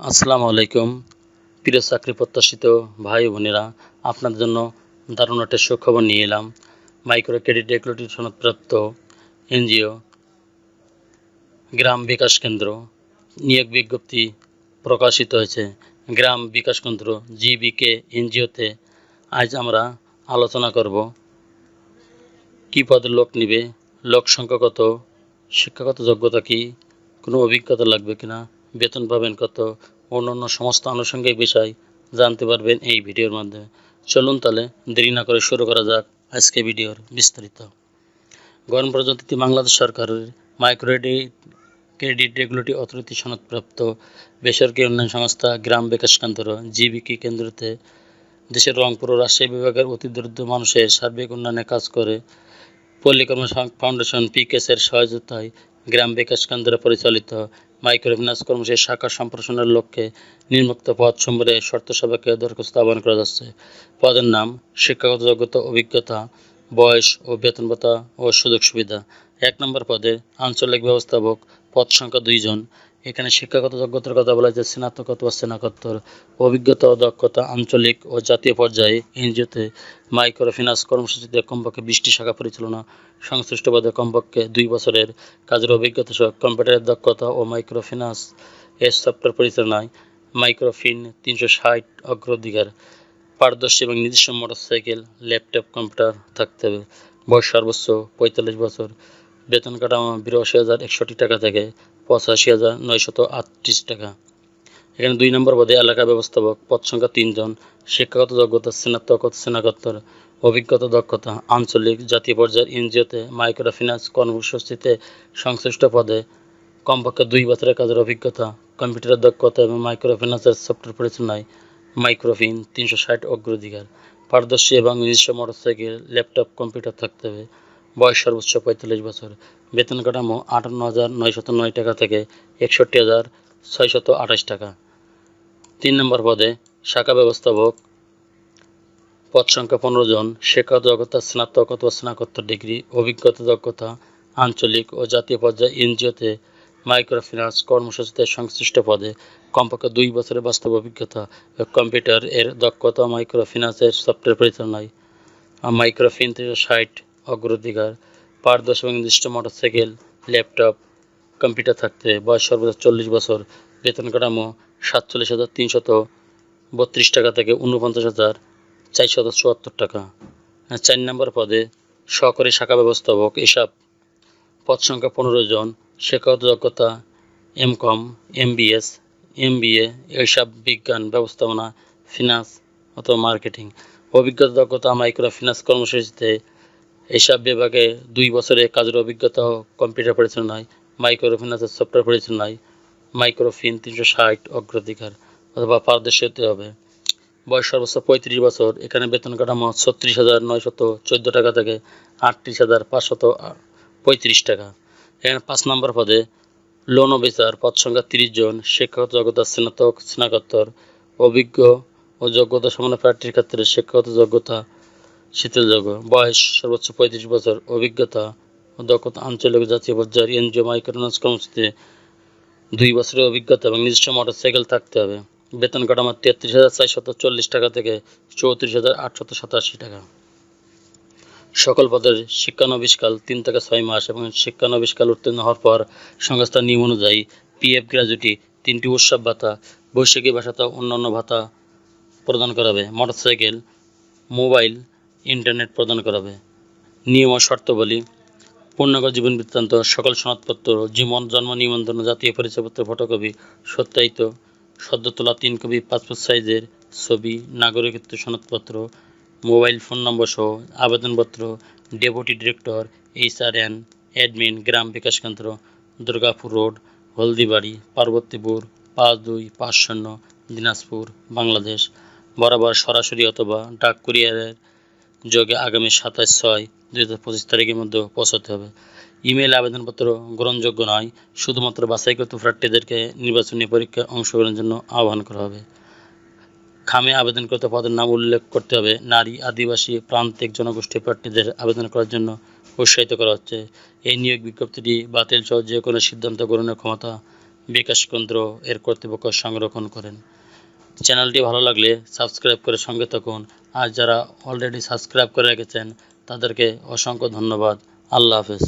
আসসালামু আলাইকুম। প্রিয় চাকরি প্রত্যাশিত ভাই বোনেরা, আপনাদের জন্য দারুণ একটা সুখবর নিয়ে এলাম। মাইক্রো ক্রেডিট রেগুলেটরি সনদপ্রাপ্ত এনজিও গ্রাম বিকাশ কেন্দ্র নিয়োগ বিজ্ঞপ্তি প্রকাশিত হয়েছে। গ্রাম বিকাশ কেন্দ্র জিবিকে এনজিওতে আজ আমরা আলোচনা করব। কী পদের লোক নিবে? লোক সংখ্যা কত? শিক্ষাগত যোগ্যতা কী? কোনো অভিজ্ঞতা লাগবে কিনা? বেতন পাবেন কত? অন্যান্য সমস্ত আনুষঙ্গিক বিষয় জানতে পারবেন এই ভিডিওর মাধ্যমে। চলুন তাহলে দেরি না করে শুরু করা যাক আজকে ভিডিওর বিস্তারিত। গণপ্রজাতন্ত্রী বাংলাদেশ সরকারের মাইক্রোক্রেডিট ক্রেডিট রেগুলেটরি অথরিটি সনদপ্রাপ্ত বেসরকারি উন্নয়ন সংস্থা গ্রাম বিকাশ কেন্দ্র, জিবিকি কেন্দ্রতে দেশের রংপুর ও রাজশাহী বিভাগের অতি দরিদ্র মানুষের সার্বিক উন্নয়নে কাজ করে পল্লীকর্ম ফাউন্ডেশন পিকেসের সহায়তায় গ্রাম বিকাশ কেন্দ্র পরিচালিত মাইক্রোফিন্যান্স কর্মসূচির শাখা সম্প্রসারণের লক্ষ্যে নির্মুক্ত পদ সম্বরে শর্ত সাপেক্ষে দরখাস্ত আহ্বান করা যাচ্ছে। পদের নাম, শিক্ষাগত যোগ্যতা, অভিজ্ঞতা, বয়স ও বেতন ভাতা ও সুযোগ সুবিধা। এক নম্বর পদে আঞ্চলিক ব্যবস্থাপক পদ সংখ্যা দুইজন এখানে শিক্ষাগত যোগ্যতার কথা বলা হয়েছে স্নাতক অথবা স্নাতকোত্তর। অভিজ্ঞতা ও দক্ষতা, আঞ্চলিক ও জাতীয় পর্যায়ে এনজিওতে মাইক্রোফিন্যান্স কর্মসূচিতে কমপক্ষে বিশটি শাখা পরিচালনা, সংশ্লিষ্ট পদে কমপক্ষে দুই বছরের কাজের অভিজ্ঞতা সহ কম্পিউটারের দক্ষতা ও মাইক্রোফিন্যান্স এর সফটওয়্যার পরিচালনায় মাইক্রোফিন তিনশো ষাট অগ্রাধিকার, পারদর্শী এবং নিজস্ব মোটরসাইকেল, ল্যাপটপ, কম্পিউটার থাকতে হবে। বয়স সর্বোচ্চ পঁয়তাল্লিশ বছর। বেতন কাঠামো বিরাশি হাজার একষট্টি টাকা থেকে পঁচাশি হাজার নয়শত আটত্রিশ টাকা। এখানে দুই নম্বর পদে এলাকা ব্যবস্থাপক পদ সংখ্যা তিনজন, শিক্ষাগত যোগ্যতা স্নাতক ও স্নাতকোত্তর, অভিজ্ঞতা দক্ষতা, আঞ্চলিক জাতীয় পর্যায়ের এনজিওতে মাইক্রোফিন্যান্স কর্মসূচিতে সংশ্লিষ্ট পদে, কমপক্ষে দুই বছরের কাজের অভিজ্ঞতা কম্পিউটারের দক্ষতা এবং মাইক্রোফিন্যান্সের সফটওয়্যার পরিচালনায় মাইক্রোফিন তিনশো ষাট অগ্রাধিকার, পারদর্শী এবং নিজস্ব মোটরসাইকেল, ল্যাপটপ, কম্পিউটার থাকতে হবে। বয়স সর্বোচ্চ পঁয়তাল্লিশ বছর। বেতন কাঠামো আটান্ন হাজার নয়শত নয় টাকা থেকে একষট্টি হাজার ছয়শত আঠাশ টাকা। তিন নম্বর পদে শাখা ব্যবস্থাপক। পদ সংখ্যা পনেরো জন। শিক্ষাগত যোগ্যতা স্নাতক অথবা স্নাতকোত্তর ডিগ্রি, অভিজ্ঞতা দক্ষতা, আঞ্চলিক ও জাতীয় পর্যায়ে এনজিওতে মাইক্রোফিন্যান্স কর্মসূচিতে সংশ্লিষ্ট পদে। কমপক্ষে দুই বছরের বাস্তব অভিজ্ঞতা। কম্পিউটার এর দক্ষতা মাইক্রোফিন্যান্সের সফটওয়্যার পরিচালনায়। মাইক্রোফিন ষাট অগ্রাধিকার পারদর্শী এবং নির্দিষ্ট মোটরসাইকেল, ল্যাপটপ, কম্পিউটার থাকতে বয়স সর্বোচ্চ চল্লিশ বছর, বেতন কাঠামো সাতচল্লিশ হাজার তিনশত বত্রিশ টাকা থেকে উনপঞ্চাশ হাজার চারশত চুয়াত্তর টাকা। চার নম্বর পদে সহকারী শাখা ব্যবস্থাপক এসব পদ সংখ্যা পনেরো জন, শিক্ষাগত যোগ্যতা M Com, M BS M BA এইসব বিজ্ঞান ব্যবস্থাপনা, ফিনান্স অথবা মার্কেটিং। অভিজ্ঞতা, দক্ষতা মাইক্রো ফিন্যান্স কর্মসূচিতে এইসব বিভাগে দুই বছরে কাজের অভিজ্ঞতা কম্পিউটার পরিচালনায় মাইক্রো ফিন্যান্সের সফটওয়্যার পরিচালনায় মাইক্রোফিন তিনশো ষাট অগ্রাধিকার অথবা পারদর্শী হতে হবে। বয়স সর্বোচ্চ পঁয়ত্রিশ বছর, এখানে বেতন কাঠামো ছত্রিশ হাজার নয়শত চোদ্দ টাকা থেকে আটত্রিশ হাজার পাঁচশত পঁয়ত্রিশ টাকা। এখানে পাঁচ নম্বর পদে লোন অফিসার পদ সংখ্যা তিরিশ জন, শিক্ষাগত যোগ্যতা স্নাতক, স্নাতকোত্তর, অভিজ্ঞ ও যোগ্যতা সমান প্রার্থীর ক্ষেত্রে শিক্ষাগত যোগ্যতা শিথিলযোগ্য বয়স সর্বোচ্চ পঁয়ত্রিশ বছর। অভিজ্ঞতা ও দক্ষতা আঞ্চলিক জাতীয় পর্যায়ের এনজিও মাইক্রোফিন্যান্স কর্মসূচিতে দুই বছরের অভিজ্ঞতা এবং নিজস্ব মোটরসাইকেল থাকতে হবে। বেতন কাঠামো তেত্রিশ হাজার চারশত চল্লিশ টাকা থেকে চৌত্রিশ হাজার আটশত সাতাশি টাকা। সকল পদের শিক্ষানবিষ্কাল তিন থেকে ছয় মাস এবং শিক্ষানবিষ্কাল উত্তীর্ণ হওয়ার পর সংস্থার নিয়ম অনুযায়ী পিএফ গ্র্যাজুইটি তিনটি উৎসব ভাতা বৈশাখী ভাষাতা অন্যান্য ভাতা প্রদান করা হবে। মোটরসাইকেল, মোবাইল ইন্টারনেট প্রদান করাবে। নিয়ম ও শর্তাবলী পূর্ণাঙ্গ জীবন বৃত্তান্ত, সকল সনদপত্র, জীবন, জন্ম, নিবন্ধন, জাতীয় পরিচয়পত্র, ফটোকপি, সত্যায়িত সদ্য তোলা তিন কপি, পাসপোর্ট সাইজের ছবি, নাগরিকত্ব সনদপত্র, মোবাইল ফোন নম্বর সহ আবেদনপত্র, deputy director, HRN, admin, Gram Bikash Kendra, Durgapur road, Haldibari, Parbatipur, পাঁচ দুই, পাঁচ শূন্য, দিনাজপুর, বাংলাদেশ, বরাবর সরাসরি অথবা ডাক কুরিয়ারের যোগে আগামী সাতাশ ছয় দুই হাজার পঁচিশ তারিখের মধ্যে পৌঁছাতে হবে। ইমেল আবেদনপত্র গ্রহণযোগ্য নয়, শুধুমাত্র বাছাইকৃত প্রার্থীদেরকে নির্বাচনী পরীক্ষায় অংশগ্রহণের জন্য আহ্বান করা হবে। খামে আবেদনকৃত পদের নাম উল্লেখ করতে হবে। নারী, আদিবাসী, প্রান্তিক জনগোষ্ঠী প্রার্থীদের আবেদন করার জন্য উৎসাহিত করা হচ্ছে। এই নিয়োগ বিজ্ঞপ্তিটি বাতিল সহ যে কোনো সিদ্ধান্ত গ্রহণের ক্ষমতা বিকাশ কেন্দ্র এর কর্তৃপক্ষ সংরক্ষণ করেন। চ্যানেলটি ভালো লাগলে সাবস্ক্রাইব করে সঙ্গে থাকুন। আর যারা অলরেডি সাবস্ক্রাইব করে রেখেছেন, তাদেরকে অসংখ্য ধন্যবাদ। আল্লাহ হাফেজ।